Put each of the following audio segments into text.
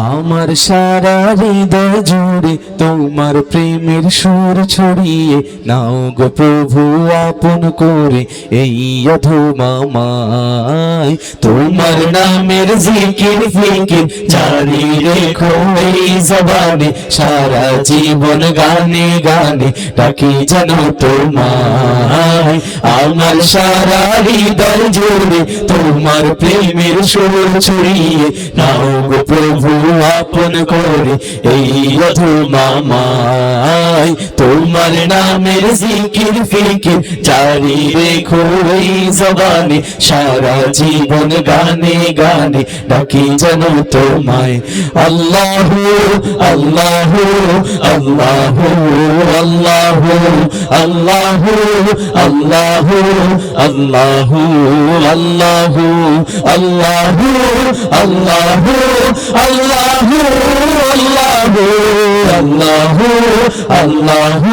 আমার সারা হৃদয় জুড়ে তোমার প্রেমের সুর ছড়িয়ে নাও গো প্রভু, আপন করে এই অধমামায় তোমার নামের জিকির ফিকির জারি রেখো এই জবানে, সারা জীবন গানে গানে ডাকি যেন তোমায়। আমার সারা হৃদয় জুড়ে তোমার প্রেমের সুর ছড়িয়ে নাও গো প্রভু আপন করে এই মামায় তোমার নামের জিকির ফিকির জারি রেখো এই জবানে সারা জীবন গানে গানে ডাকি যেন তোমায় আল্লাহ আল্লাহ আল্লাহ আল্লাহ আল্লাহ আল্লাহ আল্লাহ আল্লাহ আল্লাহ আল্লাহ আল্লাহ আল্লাহ আল্লাহ আল্লাহ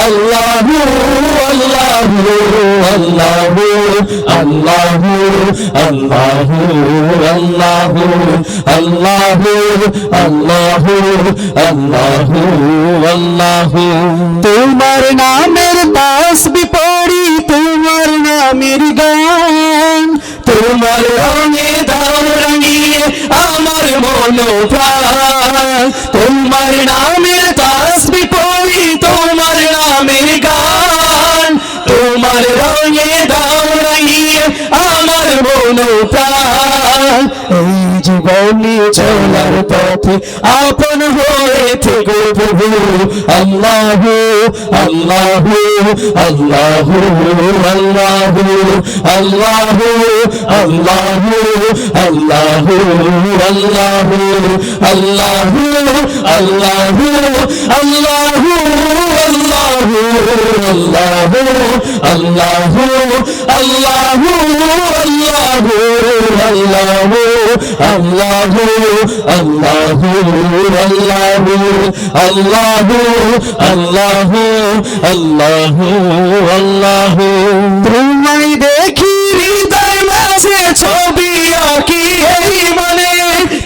আল্লাহ আল্লাহ আল্লাহ আল্লাহ আল্লাহ আল্লাহ আল্লাহ আল্লাহ আল্লাহ তোমার নামের তাসবি পড়ি তোমার নামের গান তোমার তোমার নামের তাসবি পড়ি তোমার নামের গান। তোমার রঙে দাও আমার মন প্রাণ। এই জীবনে চলার পথে আপন হয়ে থেকো প্রভু আল্লাহ আল্লাহ আল্লাহ আল্লাহ আল্লাহ আল্লাহ আল্লাহ আল্লাহ আল্লাহ আল্লাহ আল্লাহ আল্লাহ আল্লাহ আল্লাহ আল্লাহ আল্লাহ আল্লাহ আল্লাহ আল্লাহ আল্লাহ তোমায় দেখি হৃদয় মাঝে ছবি আঁকি এই মনে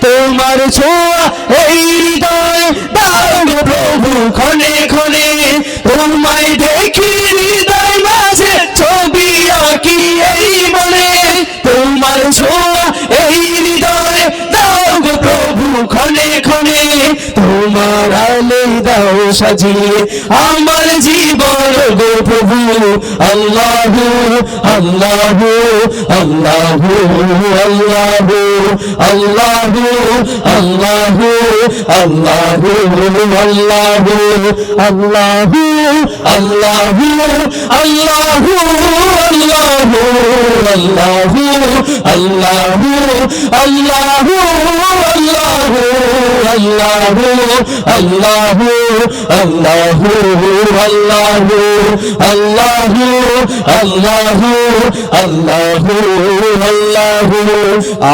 তোমার ছোঁয়া এই হৃদয় প্রভু ক্ষণে ক্ষণে তোমায় দেখি হৃদয় মাঝে ছবি আঁকি এই মনে। তোমার ছোঁয়া, এই হৃদয় দাও গো প্রভু, ক্ষণে ক্ষণে। তোমার আলে দাও সাজিয়ে আমার জীবন গো প্রভু। আল্লাহ আল্লাহ আল্লাহ আল্লাহ আল্লাহ আল্লাহ আল্লাহ আল্লাহ আল্লাহ। আল্লাহ আল্লাহ আল্লাহ আল্লাহ আল্লাহ আল্লাহ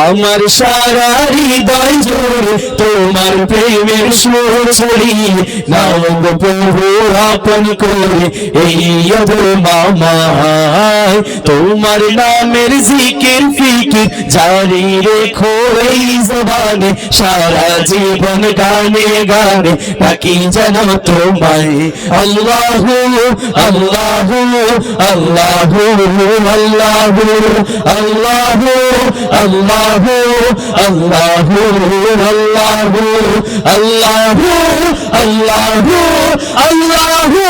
আমার সারা হৃদয় জোর তোমার প্রেমের সুর ছড়ি নাও প্রভু আপন করে এই মামায় তোমার নামের জিকির ফিকির জারি রেখো এই জবানে সারা জীবন গানে গানে ডাকি যেন তোমায় আল্লাহ আল্লাহ আল্লাহ আল্লাহ আল্লাহ আল্লাহ আল্লাহ আল্লাহ আল্লাহ আল্লাহ আল্লাহ